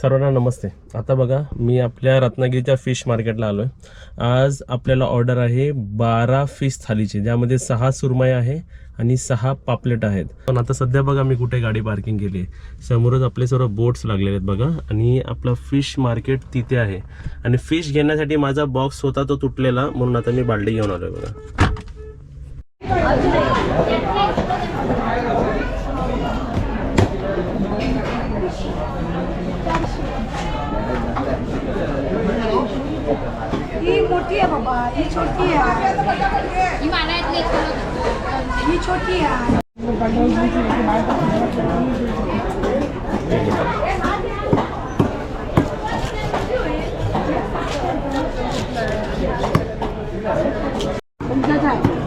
सर्वांना नमस्ते. आता बघा मी आपल्या रत्नागिरीच्या फिश मार्केटला आलो आहे आज आपल्याला ऑर्डर आहे बारा फिश थालीची ज्यामध्ये सहा सुरमई आहे आणि सहा पापलेट आहेत. पण आता सध्या बघा मी कुठे गाडी पार्किंग केली आहे समोरच आपले सर्व बोट्स लागलेले आहेत बघा आणि आपलं फिश मार्केट तिथे आहे. आणि फिश घेण्यासाठी माझा बॉक्स होता तो तुटलेला म्हणून आता मी बाल्डी घेऊन आलो आहे बघा. ही मोठी आहे बाबा ही। छोटी आहे ही। छोटी आहे तुमचंच आहे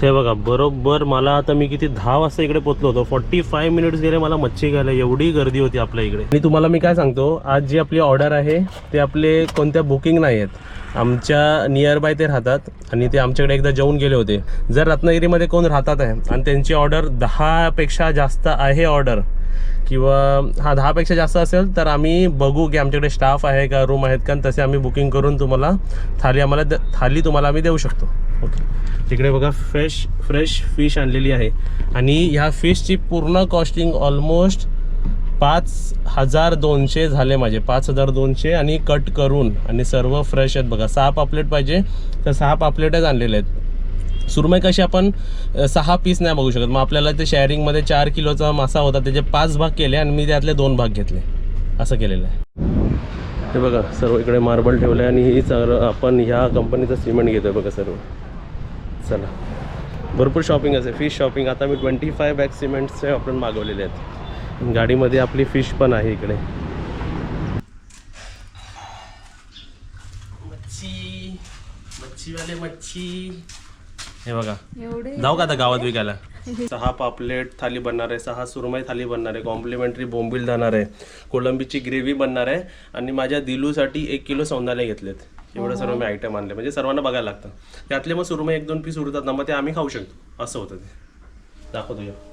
ते बघा बरोबर मला आता मी किती दहा वाजता इकडे पोचलो होतो. फॉर्टी फाय मिनिट्स गेले मला मच्छी घ्यायला एवढी गर्दी होती आपल्या इकडे. आणि तुम्हाला मी काय सांगतो आज जी आपली ऑर्डर आहे ते आपले कोणत्या बुकिंग नाही आहेत. आमच्या नियर बाय ते राहतात आणि ते आमच्याकडे एकदा जेवून गेले होते. जर रत्नागिरीमध्ये कोण राहतात आहे आणि त्यांची ऑर्डर दहापेक्षा जास्त आहे ऑर्डर किंवा हा दहापेक्षा जास्त असेल तर आम्ही बघू की आमच्याकडे स्टाफ आहे का रूम आहेत का आणि तसे आम्ही बुकिंग करून तुम्हाला थाली आम्हाला द- थाली तुम्हाला आम्ही देऊ शकतो. ओके तिकडे बघा फ्रेश फ्रेश फिश आणलेली आहे. आणि ह्या फिशची पूर्ण कॉस्टिंग ऑलमोस्ट पाच हजार दोनशे झाले माझे. पाच हजार दोनशे आणि कट करून आणि सर्व फ्रेश आहेत बघा. सहा पापलेट पाहिजे. तर सहा पापलेटच आणलेले आहेत. सुरमई कशी आपण सहा पीस नाही बघू शकत. मग आपल्याला ते शेअरिंगमध्ये चार किलोचा मासा होता. त्याचे पाच भाग केले आणि मी त्यातले दोन भाग घेतले. असं केलेलं आहे. हे बघा सर्व इकडे मार्बल ठेवलं आहे आणि ही सर आपण ह्या कंपनीचं सिमेंट घेतो आहे बघा सर्व. चला. भरपूर शॉपिंग असे फिश शॉपिंग आता मी ट्वेंटी फाय बॅग सिमेंटचे आपण मागवलेले आहेत. गाडीमध्ये आपली फिश पण आहे इकडे. मच्छी मच्छीवाले मच्छी. हे बघा. एवढे. जाऊ का आता गावात विकायला? सहा पापलेट थाली बनणार आहे सहा सुरमई थाली बनणार आहे कॉम्प्लिमेंटरी बोंबील जाणार आहे कोळंबीची ग्रेव्ही बनणार आहे आणि माझ्या दिलूसाठी एक किलो सौंदाले घेतलेत. एवढं सर्व मी आयटम आणले. म्हणजे सर्वांना बघायला लागतं. त्यातले मग सुरमई एक दोन पीस उरतात ना मग ते आम्ही खाऊ शकतो. असं होतं ते. दाखवतो या.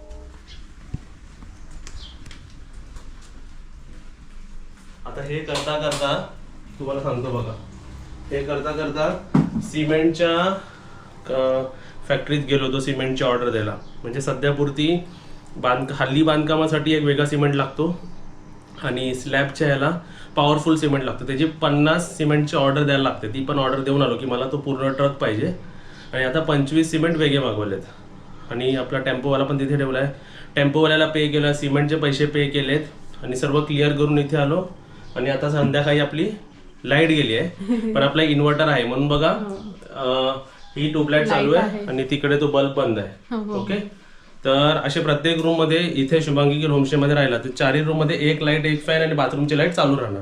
आता हे करता करता तुम्हाला सांगतो बघा. हे करता करता सिमेंटच्या फॅक्टरीत गेलो होतो सिमेंटची ऑर्डर द्यायला. म्हणजे सध्यापुरती बांध हल्ली बांधकामासाठी एक वेगळा सिमेंट लागतो आणि स्लॅबच्या ह्याला पॉवरफुल सिमेंट लागतं. त्याची पन्नास सिमेंटची ऑर्डर द्यायला लागते ती पण ऑर्डर देऊन आलो की मला तो पूर्ण ट्रक पाहिजे. आणि आता पंचवीस सिमेंट वेगळे मागवलेत. आणि आपला टेम्पोवाला पण तिथे ठेवला आहे टेम्पोवाल्याला पे केलं सिमेंटचे पैसे पे केलेत. आणि सर्व क्लिअर करून इथे आलो. आणि आता संध्याकाळी आपली लाइट गेली आहे. पण आपला इन्व्हर्टर आहे. म्हणून बघा अं, ही ट्यूबलाईट चालू आहे आणि तिकडे तो बल्ब बंद आहे. ओके? तर असे प्रत्येक रूममध्ये इथे शुभांगी होमस्टे मध्ये राहिला तर चारही रूममध्ये एक लाइट एक फॅन आणि बाथरूमची लाइट चालू राहणार.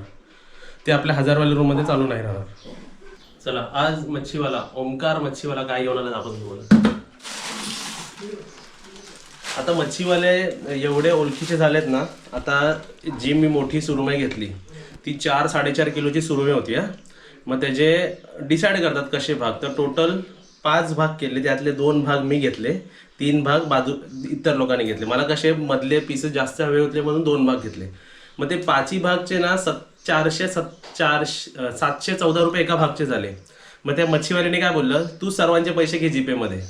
ते आपल्या हजारवाल्या रूममध्ये चालू नाही राहणार. चला आज मच्छीवाला ओमकार मच्छीवाला काय घेऊन आला तुम्हाला. आता मच्छीवाले एवढे ओळखीचे झालेत ना आता जी मी मोठी सुरमई घेतली ती चार साडेचार किलोची सुरमे होती हा. मग त्याचे डिसाईड करतात कसे भाग तर टोटल पाच भाग केले त्यातले दोन भाग मी घेतले तीन भाग बाजू इतर लोकांनी घेतले. मला कसे मधले पीसेस जास्त हवे होते म्हणून दोन भाग घेतले. मग ते पाचही भागचे ना सत चारशे सत चारशे सातशे चौदा रुपये एका भागचे झाले. मग त्या मच्छीवाल्याने काय बोललं तू सर्वांचे पैसे घे जीपेमध्ये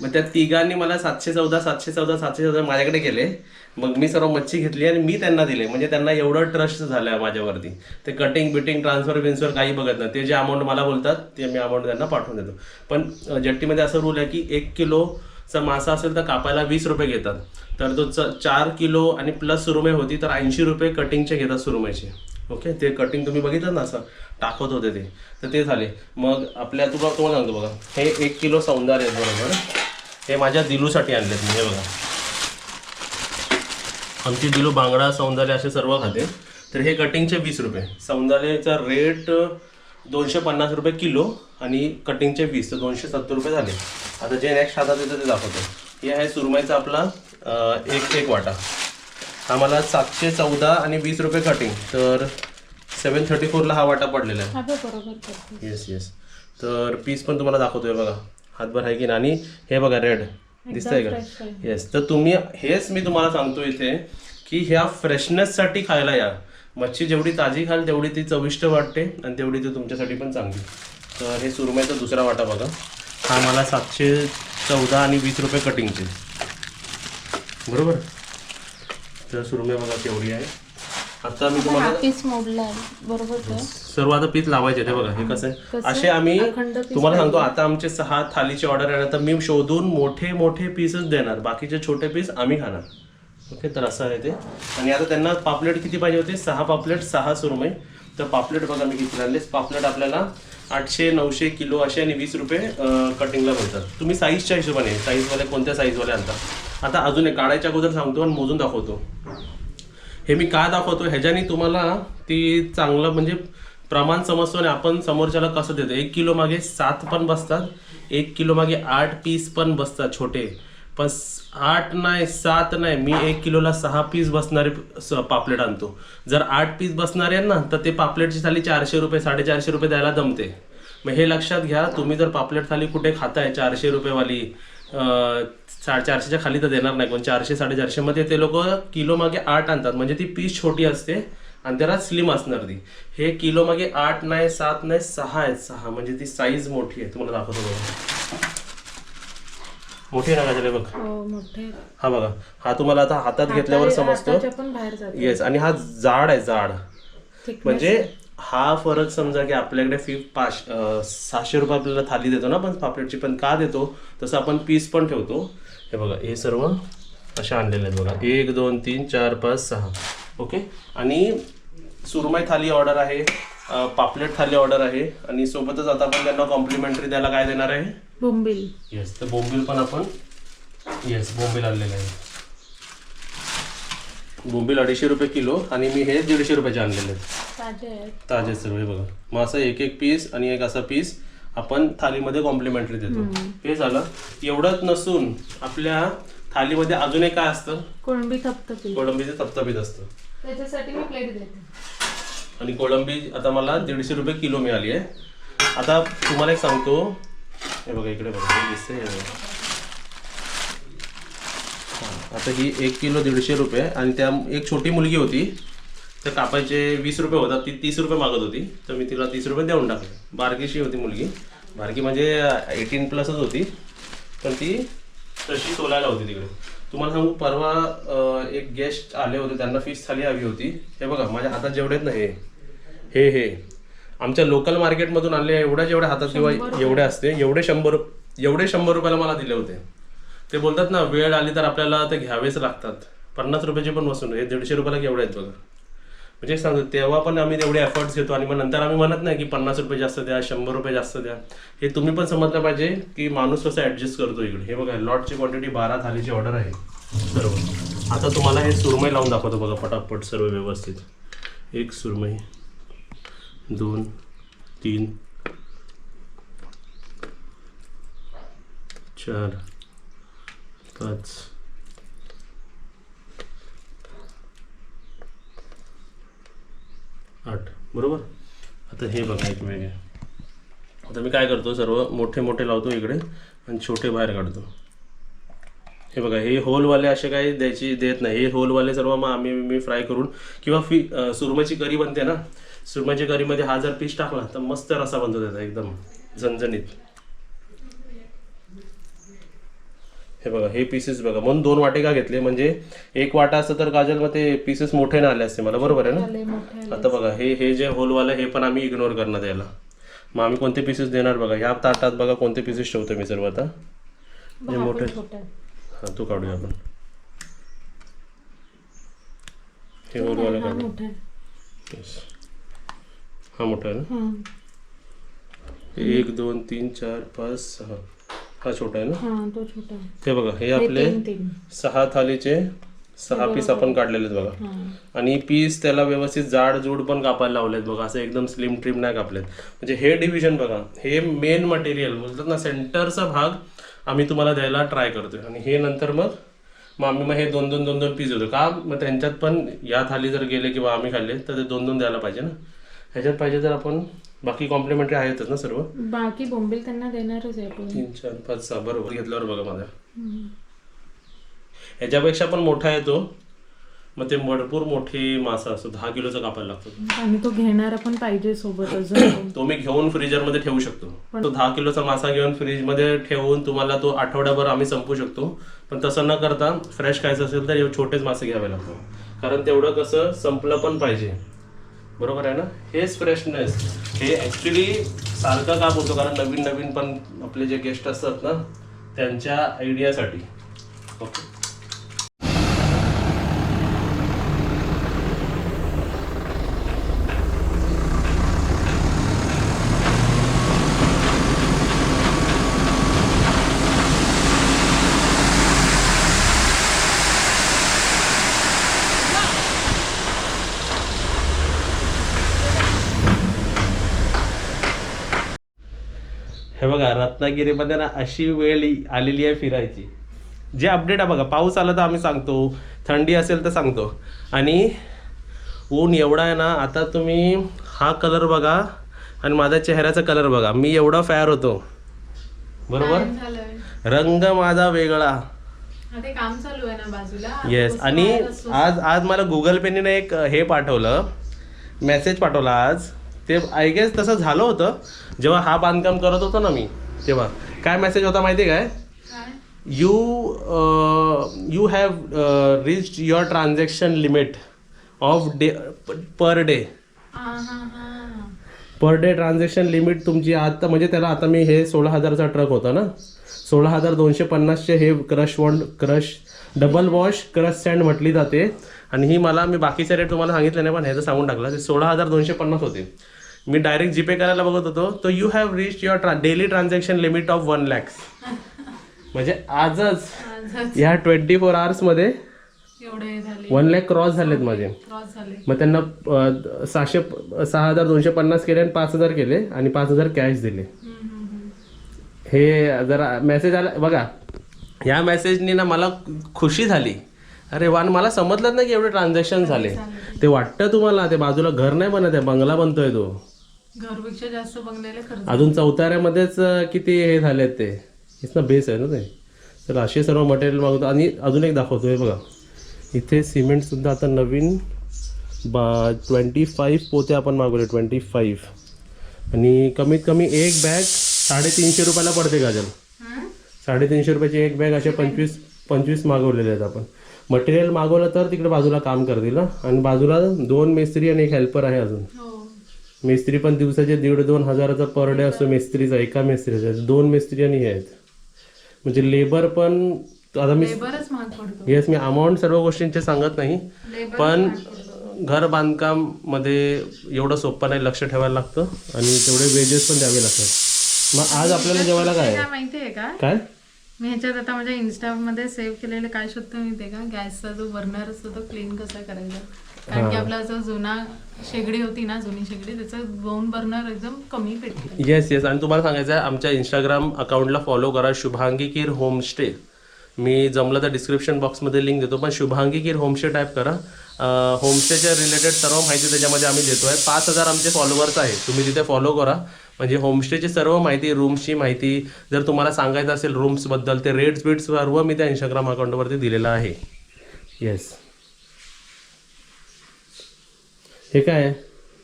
मग त्या तिघांनी मला सातशे चौदा सातशे चौदा सातशे चौदा माझ्याकडे केले. मग मी सर्व मच्छी घेतली आणि मी त्यांना दिले. म्हणजे त्यांना एवढं ट्रस्ट झालं माझ्यावरती. ते कटिंग बिटिंग ट्रान्सफर बिन्सफर काही बघत नाही. ते जे अमाऊंट मला बोलतात ते मी अमाऊंट त्यांना पाठवून देतो. पण जट्टीमध्ये जेट्टीमध्ये असं रूल आहे की एक किलोचा मासा असेल तर कापायला वीस रुपये घेतात. तर तो च- चार किलो आणि प्लस सुरुमे होती तर ऐंशी रुपये कटिंगचे घेतात सुरमईचे ओके ते कटिंग तुम्ही बघितलं ना असं? टाकत होते ते. तर ते झाले. मग आपल्या तुला तुम्हाला सांगतो बघा. हे एक किलो सौंदर्य आहेत बरोबर? हे माझ्या दिलूसाठी आणलेत मी हे बघा. आमची दिलू बांगडा सौंदाले असे सर्व खाते. तर हे कटिंगचे वीस रुपये. सौंदाल्याचा रेट दोनशे पन्नास रुपये किलो आणि कटिंगचे वीस तर दोनशे सत्तर रुपये झाले. आता जे नेक्स्ट हातात येतं ते दाखवतो. हे आहे सुरमईचा आपला एक एक वाटा. हा मला सातशे चौदा आणि वीस रुपये कटिंग तर सेवन थर्टी फोरला हा वाटा पडलेला आहे. येस येस तर पीस पण तुम्हाला दाखवतोय बघा. हातभर आहे की नाही? आणि हे बघा रेड दिसतंय का. येस तर तुम्ही हेच मी तुम्हाला सांगतो इथे की ह्या फ्रेशनेससाठी खायला या. मच्छी जेवढी ताजी खाल तेवढी ती चविष्ट वाटते आणि तेवढी ती तुमच्यासाठी पण चांगली. तर हे सुरमईचा दुसरा वाटा बघा. हा मला सातशे चौदा आणि वीस रुपये कटिंगचे बरोबर? तर सुरमई बघा केवढी आहे. आता मी तुम्हाला पीस मोडला आहे. बरोबर का? सर्व आता पीस लावायचे ते बघा हे कसं आहे. कसं? असे आम्ही अखंड तुम्हाला सांगतो आता आमचे सहा थालीची ऑर्डर आहे तर मी शोधून मोठे मोठे पीसच देणार. बाकीचे छोटे पीस आम्ही खाणार. ओके तर असं आहे ते. आणि आता त्यांना पापलेट किती पाहिजे होते? सहा पापलेट सहा सुरमई. तर पापलेट बघा मी किती आणले पापलेट आपल्याला आठशे नऊशे किलो असे आणि वीस रुपये अं, कटिंगला मिळतात. तुम्ही साईजच्या हिशोबाने साईजवाले कोणत्या साईजवाले आणता? आता अजून एक काढायच्या अगोदर सांगतो आणि मोजून दाखवतो. हे मी का दाखवतो ह्याच्याने तुम्हाला ती चांगलं म्हणजे प्रमाण समजतो आणि आपण समोरच्याला कसं देतो? एक किलो मागे सात पण बसतात एक किलो मागे आठ पीस पण बसतात छोटे. पण आठ नाही सात नाही मी एक किलोला सहा पीस बसणारे स- पापलेट आणतो. जर आठ पीस बसणारे ना तर ते पापलेटची थाली चारशे रुपये साडेचारशे रुपये द्यायला जमते मग हे लक्षात घ्या तुम्ही जर पापलेट थाली कुठे खाताय चारशे रुपयेवाली अं, साडेचारशेच्या खाली तर देणार नाही पण चारशे साडेचारशे मध्ये ते लोक किलो मागे आठ आणतात. म्हणजे ती पीस छोटी असते आणि त्याला स्लिम असणार ती. हे किलो मागे आठ नाही सात नाही सहा आहेत सहा. म्हणजे ती साईज मोठी आहे. तुम्हाला दाखवतो बघा. मोठी आहे ना गाजरे बघ? हो हा बघा. हा तुम्हाला आता हातात घेतल्यावर समजतो. येस आणि हा जाड आहे जाड. म्हणजे हा फरक समजा की आपल्याकडे फी पाच सहाशे रुपये आपल्याला थाली देतो ना पण पापलेटची पण का देतो तसं आपण पीस पण ठेवतो. हे बघा हे सर्व अशा आणलेले आहेत बघा. एक दोन तीन चार पाच सहा. ओके आणि सुरमई थाली ऑर्डर आहे पापलेट थाली ऑर्डर आहे आणि सोबतच आता आपण त्यांना कॉम्प्लिमेंटरी द्यायला काय देणार आहे? बोंबील. येस तर बोंबील पण आपण येस बोंबील आणलेलं आहे. बोंबील अडीचशे रुपये किलो आणि मी हे दीडशे रुपयाचे आणलेले आहेत. ताजे सर्व हे बघा. मग असं एक एक पीस आणि एक असा पीस आपण थालीमध्ये कॉम्प्लिमेंटरी देतो. हे झालं. एवढंच नसून आपल्या थालीमध्ये अजून एक काय असतं? कोळंबी थपथपी कोळंबीचे थपथपीत असतं. त्याच्यासाठी मी प्लेट देते. आणि कोळंबी आता मला दीडशे रुपये किलो मिळाली आहे. आता तुम्हाला एक सांगतो. हे बघा इकडे बघा. हा, आता ही एक किलो दीडशे रुपये आणि त्या एक छोटी मुलगी होती. तर कापायचे वीस रुपये होतात ती तीस रुपये मागत होती. तर मी तिला तीस रुपये देऊन टाकले. बारकीशी होती मुलगी. बारकी म्हणजे एटीन प्लसच होती. पण ती तशी सोलायला होती तिकडे. तुम्हाला सांगू परवा एक गेस्ट आले होते. त्यांना फिश थाली हवी होती. हे बघा माझ्या हातात जेवढे ना हे. हे हे. आमच्या लोकल मार्केटमधून आणले एवढ्या जेवढ्या हातात किंवा एवढे असते एवढे शंभर एवढे शंभर रुपयाला मला दिले होते. ते बोलतात ना वेळ आली तर आपल्याला ते घ्यावेच लागतात. पन्नास रुपयाचे पण वसून हे दीडशे रुपयाला केवढे आहेत बघा. म्हणजे सांगतो तेव्हा पण आम्ही तेवढे एफर्ट्स घेतो आणि मग नंतर आम्ही म्हणत नाही की पन्नास रुपये जास्त द्या शंभर रुपये जास्त द्या. हे तुम्ही पण समजलं पाहिजे की माणूस कसं ॲडजस्ट करतो इकडे. हे बघा लॉटची क्वांटिटी बारा थालीची ऑर्डर आहे. सर्व आता तुम्हाला हे सुरमई लावून दाखवतो बघा पटापट सर्व व्यवस्थित. एक सुरमई दोन तीन चार पाच आठ. बरोबर? आता हे बघा एक वेगळे. आता मी काय करतो सर्व मोठे मोठे लावतो इकडे आणि छोटे बाहेर काढतो. हे बघा हे होलवाले असे काही द्यायची देत नाही. हे होलवाले सर्व मग आम्ही मी फ्राय करून किंवा फी अं, सुरमईची करी बनते ना सुरमईच्या करीमध्ये हा जर पीस टाकला तर मस्त रसा बनतो त्याचा एकदम. झणझणीत. हे बघा हे पीसेस बघा. म्हणून दोन वाटे का घेतले? म्हणजे एक वाटा असतं तर काजल मग ते पीसेस मोठे नाही आले असते मला. बरोबर आहे ना? आता बघा हे हे जे होलवालं हे पण आम्ही इग्नोर करणार याला. मग आम्ही कोणते पीसेस देणार बघा? ह्या ताटात बघा कोणते पीसेस ठेवतो मी सर्व आता. जे हा मोठे. हा तो काढूया आपण. हे होलवालं काढू. हा मोठा आहे ना? एक दोन तीन चार पाच सहा. हा छोटा आहे ना? हा तो छोटा आहे. हे बघा हे हे आपले तीन तीन. सहा थालीचे सहा पीस आपण काढलेले आहेत बघा. आणि पीस त्याला व्यवस्थित जाड जूड पण कापायला लावलेत बघा. असं एकदम स्लिम ट्रिम नाही कापलेत. म्हणजे हे डिव्हिजन बघा. हे मेन मटेरियल बोलतात ना सेंटरचा भाग आम्ही तुम्हाला द्यायला ट्राय करतोय. आणि हे नंतर मग मग आम्ही मग हे दोन दोन दोन दोन पीस देतो. का? मग त्यांच्यात पण या थाली जर गेले किंवा आम्ही खाल्ले तर ते दोन दोन द्यायला पाहिजे ना. ह्याच्यात पाहिजे तर आपण बाकी कॉम्प्लिमेंटरी आहेतच ना सर्व? बाकी बोंबील त्यांना देणारच आहे तीन चार पाच सहा बरोबर. घेतल्यावर बघा माझा ह्याच्यापेक्षा पण मोठा येतो मग ते भरपूर मोठी मासा असतो. दहा किलोचा कापायला लागतो. आणि तो घेणारा पण पाहिजे सोबत अजून तो मी घेऊन फ्रीजरमध्ये ठेवू शकतो. तो दहा किलोचा मासा घेऊन फ्रीजमध्ये ठेवून तुम्हाला तो आठवड्याभर आम्ही संपू शकतो. पण तसं न करता फ्रेश खायचं असेल तर छोटेच मासे घ्यावे लागतात. कारण तेवढं कसं संपलं पण पाहिजे. बरोबर आहे ना? हेच फ्रेशनेस हे ॲक्च्युली सारखं काम होतं कारण नवीन नवीन पण आपले जे गेस्ट असतात ना त्यांच्या आयडियासाठी ओके हे बघा रत्नागिरीमध्ये ना अशी वेळ आलेली आहे फिरायची. जे अपडेट आहे बघा पाऊस आला तर आम्ही सांगतो थंडी असेल तर सांगतो. आणि ऊन एवढा आहे ना आता तुम्ही हा कलर बघा आणि माझ्या चेहऱ्याचा कलर बघा. मी एवढा फॅर होतो. बरोबर? रंग माझा वेगळा. ते काम चालू आहे ना बाजूला. येस आणि आज आज मला गुगल पेने एक हे पाठवलं. मेसेज पाठवला आज. ते आय गेस तसं झालं होतं. जेव्हा हा बांधकाम करत होतो ना मी तेव्हा. काय मेसेज होता माहिती आहे काय? You you have reached your transaction limit of day per day per day transaction limit तुमची आता म्हणजे त्याला आता मी हे सोळा हजारचा ट्रक होता ना? सोळा हजार दोनशे पन्नासचे हे क्रश वॉन्ड crush double wash crush sand म्हटली जाते. आणि ही मला मी बाकीचे रेट तुम्हाला सांगितले नाही पण ह्याचं सांगून टाकलं. ते सोळा हजार दोनशे पन्नास होते. मी डायरेक्ट जीपे करायला बघत होतो. तो you have reach your ट्रा daily transaction limit of one lakhs म्हणजे आजच ह्या ट्वेंटी फोर आवर्समध्ये वन लॅक क्रॉस झालेत माझे. मग त्यांना सहाशे सहा हजार दोनशे पन्नास केले आणि पाच हजार केले आणि पाच हजार कॅश दिले. हे जरा मेसेज आला बघा या मेसेजनी ना मला खुशी झाली. अरे वान मला समजलंच नाही की एवढे ट्रान्झॅक्शन झाले. ते वाटतं तुम्हाला ते बाजूला घर नाही बनत आहे बंगला बनतोय तो. घरपेक्षा जास्त खर्च अजून चौथाऱ्यामध्येच अ, किती हे झालेत ते? हेच ना बेस आहे ना ते? तर असे सर्व मटेरियल मागवतो. आणि अजून एक दाखवतो हे बघा. इथे सिमेंटसुद्धा आता नवीन बा ट्वेंटी फाईव्ह पोते आपण मागवले ट्वेंटी फाईव्ह आणि कमीत कमी एक बॅग साडेतीनशे रुपयाला पडते गाजल साडेतीनशे रुपयाची एक बॅग असे पंचवीस पंचवीस मागवलेले आहेत आपण. मटेरियल मागवलं तर तिकडे बाजूला काम करतील ना आणि बाजूला दोन मेस्त्री आणि एक हेल्पर आहे अजून. हो. मिस्त्री पण दिवसाचे दीड दोन हजाराचा पर डे असतो मिस्त्रीचा एका मिस्त्रीचा. दोन मिस्त्री आणि हे आहेत. म्हणजे लेबर पण आता मी येस मी अमाऊंट सर्व गोष्टींचे सांगत नाही. पण घर बांधकाममध्ये एवढं सोपं नाही लक्ष ठेवायला लागतं. आणि तेवढे वेजेस पण द्यावे लागतात. मग आज आपल्याला जेवायला काय माहितीये का? काय? मी ह्याच्यात आता माझ्या इन्स्टा मध्ये सेव्ह केलेलं काय शोधतो माहितीये का? गॅसचा जो बर्नर असतो तो क्लीन कसा करायचा? कारण की आपला जो जुना शेगडी होती ना जुनी शेगडी त्याचं दोन बर्नर एकदम कमी पेटले. येस येस आणि तुम्हाला सांगायचं आहे आमच्या इंस्टाग्राम अकाउंटला फॉलो करा शुभांगी कीर होमस्टे मी जमलं तर डिस्क्रिप्शन बॉक्समध्ये लिंक देतो पण शुभांगी कीर होमस्टे टाईप करा. होमस्टेच्या रिलेटेड सर्व माहिती त्याच्यामध्ये आम्ही देतो आहे पाच हजार आमचे फॉलोवर्स आहेत. तुम्ही तिथे फॉलो करा. म्हणजे होमस्टेची सर्व माहिती रूम्सची माहिती जर तुम्हाला सांगायचं असेल रूम्सबद्दल ते रेट्स बिट्स सर्व मी त्या इंस्टाग्राम अकाउंटवरती दिलेलं आहे. येस हे काय आहे?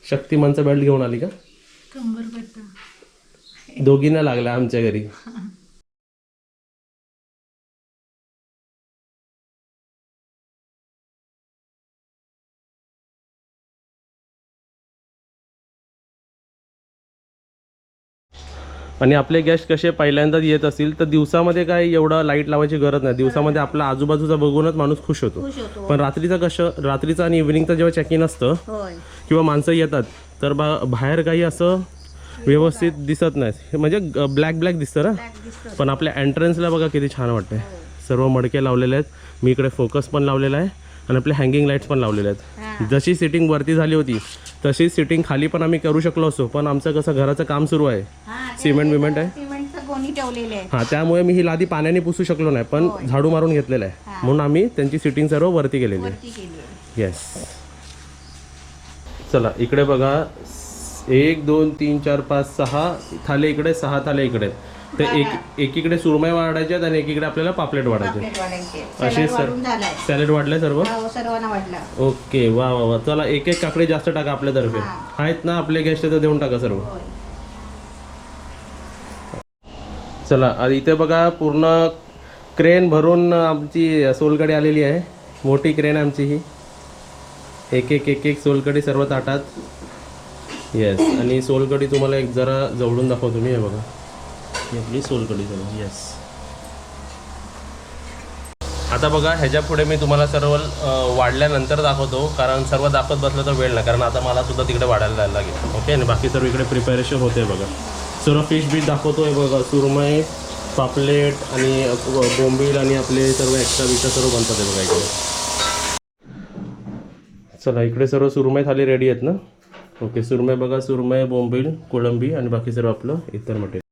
शक्तिमानचा बेल्ट घेऊन आली का? कंबर दोघींना लागला आमच्या घरी. आणि आपले गेस्ट कसे पहिल्यांदाच येत असतील तर दिवसामध्ये काय एवढं लाइट लावायची गरज नाही. दिवसामध्ये आपला आजूबाजूचा बघूनच माणूस खुश होतो. पण रात्रीचा कसं रात्रीचा आणि इव्हिनिंगचा जेव्हा चेक इन असतं किंवा माणसं येतात तर बा बाहेर काही असं व्यवस्थित दिसत नाही. म्हणजे ब्लॅक ब्लॅक दिसतं ना? पण आपल्या एंट्रन्सला बघा किती छान वाटतंय. सर्व मडके लावलेले आहेत. मी इकडे फोकस पण लावलेला आहे. आणि आपले हँगिंग लाईट्स पण लावलेले आहेत. जशी सिटिंग वरती झाली होती तशीच सिटिंग खाली पण आम्ही करू शकलो असतो पण आमचं कसं घराचं काम सुरू आहे. सिमेंट बिमेंट आहे? हां त्यामुळे मी ही लादी पाण्याने पुसू शकलो नाही पण झाडू मारून घेतलेलं आहे. म्हणून आम्ही त्यांची सिटिंग सर्व वरती केलेली आहे. येस चला इकडे बघा एक दोन तीन चार पाच सहा थाले इकडे सहा थाले इकडे. आहेत. ते एक एकीकडे सुरमई वाढायचे आहेत आणि एकीकडे आपल्याला पापलेट वाढायचे. असे सर झालाय. सॅलेड वाढले सर्व? हो, सर्वांना ओके वा वा वा. चला एक एक काकडे जास्त टाका आपल्यातर्फे आहेत ना आपले गेस्ट तर देऊन टाका सर्व. होय. चला आता इथे बघा पूर्ण क्रेन भरून आमची सोलकडी आलेली आहे. मोठी क्रेन आमची ही. एक एक एक एक सोलकडी सर्व ताटात. येस आणि सोलकडी तुम्हाला एक जरा जवळून दाखवतो मी हे बघा. ही आपली सोलकडी सर्व येस आता बघा ह्याच्या पुढे मी तुम्हाला सर्व वाढल्यानंतर दाखवतो कारण सर्व दाखवत बसलं तर वेळ नाही कारण आता मला सुद्धा तिकडे वाढायला जायला लागेल. ओके आणि बाकी सर्व इकडे प्रिपरेशन होते बघा. सर्व फिश बीच दाखवतोय बघा सुरमई पापलेट आणि बोंबील आणि आपले सर्व एक्स्ट्रा बिस्ट्रा सर्व बनतात आहे बघा इकडे. चला इकडे सर्व सुरमई थाली रेडी आहेत ना? ओके सुरमय बघा सुरमय बोंबील कोळंबी आणि बाकी सर्व आपलं इतर मटेरियल